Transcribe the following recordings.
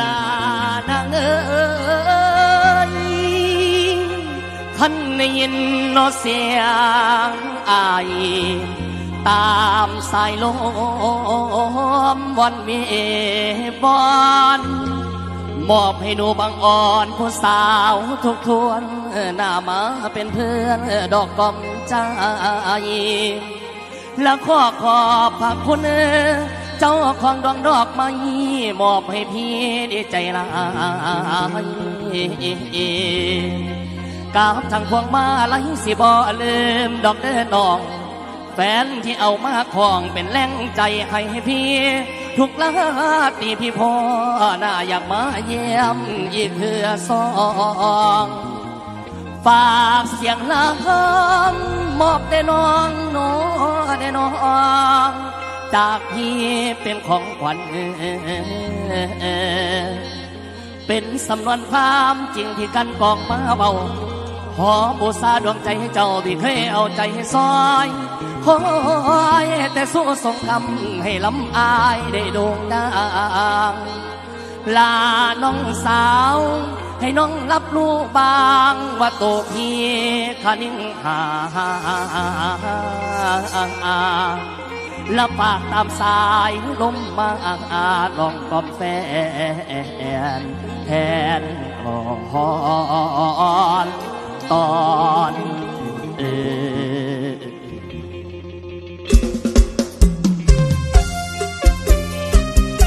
ลานางเอ้ยท่านได้ยินนอเสียงอายตามสายลมวันเวบอนมอบให้หนูบางอ่อนผู้สาวทุกทวนหน้ามาเป็นเพื่อนดอกกอมใจและขอขอบพระคุณ เจ้าของดวงดอกไม้มอบให้พี่ดีใจลายกับทางพวงมาลัยสิบ่ลืมดอกเดินน้อง แฟนที่เอามาของเป็นแรงใจให้พี่ ทุกลาตีพี่พ่อหน้าอยากมาเยี่ยมอีกเพื่อสองฝากเสียงลำมอบได้น้องโนได้น้อง จากพี่เป็นของขวัญเป็นสำนวนความจริงที่กันกองมาเบาขอบูชาดวงใจให้เจ้าที่เคยเอาใจให้ซอยคอยแต่สู้สงคำให้ลำอายได้โด่งดังลาน้องสาว ให้น้องรับรู้บางว่าโตพี่คนิ่งหา ละปากตามสายลมมาอาลองกอมแฟนแทนอ่อนตอนเอ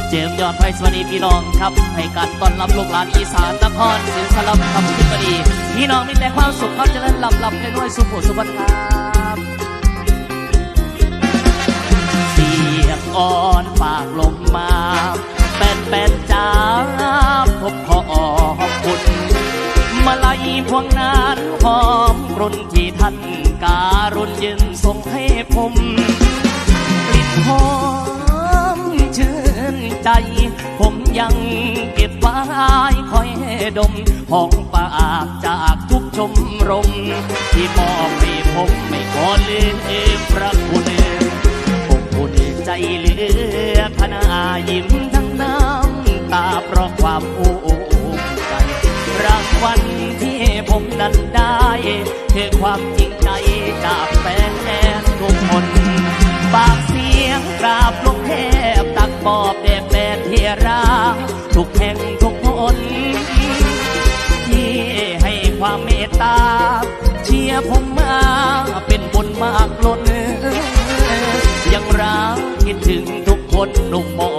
เจมยอดไพสวัสดีพี่น้องครับ ให้การต้อนรับลูกหลานอีสานนครศรีสลับคำขึ้นมาดี พี่น้องมีแต่ความสุขความเจริญลำลำกันด้วยสุขสุขครับ อ่อนปากลมมาเป็นเป็นจ้าผมขอขอบคุณมาลัยพวงนานหอมรุ่นที่ท่านการุณยืนส่งให้ผมกลิ่นหอมชื่นใจ ผมยังเก็บไว้คอยให้ดมหอมปากจากทุกชมรม ที่มอบให้ผมไม่ขอลืมพระคุณ เหลือขนายิ้มทั้งน้ำตาเพราะความภูมิใจรางวัลที่ผมนั้นได้คือความจริงใจจากแฟนทุกคนปากเสียงกราบลงเทพตักบอบแด่แฟนเทราทุกแห่งทุกคนที่ให้ความเมตตาเชียร์ผมมาเป็นบุญมากล้น ยังรักคิดถึงทุกคนหนุ่มหมอ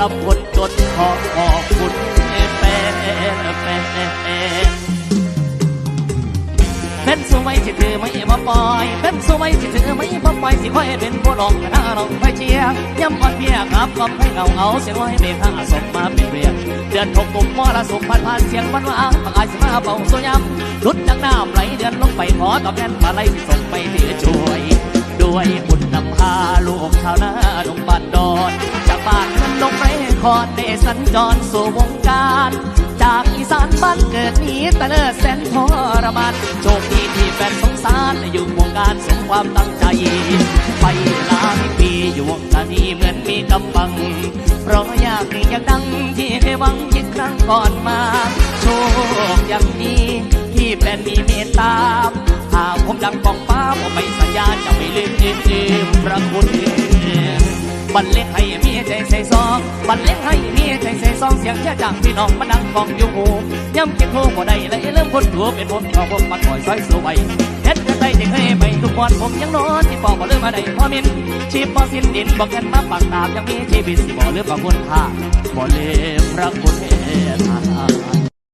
ลำคนจนขอขอบคุณแฟนแฟนเป็นสวยที่เธอไม่มาปล่อยเป็นสวยที่เธอไม่มาปล่อยสิคอยเป็นผู้ลองหน้าลองไปเชียร์ย้ำอ่อนเพียครับก็ให้เงาเอาเสียงร้อยเมฆาส่งมาเป็นเรียเดือนหกกุมมรสุมพันผ่านเสียงวันว่าปากอายสิมาเบาสวยย้ำลุดจากน้ำไหลเดือนลงไปขอตอบแทนมาไล่ส่งไปเพื่อช่วย ด้วยบุญนำพาลูกชาวนาลงบ้านดอนจากบ้านมันลงไปคอนได้สัญจรสู่วงการ จากอีสานบ้านเกิดนี้แต่เลิศแสนทรมานโชคดีที่แฟนสงสารอยู่วงการสมความตั้งใจ ไปหลายปีอยู่วงการนี้เหมือนมีกำบัง เพราะอยากดีอยากดังที่เคยหวังคิดครั้งก่อนมา โชคย่างนี้ที่แฟนมีเมตตาหากผมดังกองฟ้าผมไม่สัญญาจะไม่ ระคุณบันเล็กให้มีใจใส่ซองบันเล็กให้มีใจใส่ซองเสียงแค่จากพี่น้องมาดังกองอยู่หูย้ำคิดโทบ่ได้เลยเริ่มคนตัวเป็นผมของผมมาคอยซอยสวยเฮ็ดจะได้ที่เคยไปทุกวันผมยังนอนที่ปอกบ่ลืมมาได้พอมินชีพบ่สิ้นดินบ่แค่นมาปากตามยังมีชีวิตสิบ่ลืมพระคุณค่าบ่ลืมพระคุณเอตา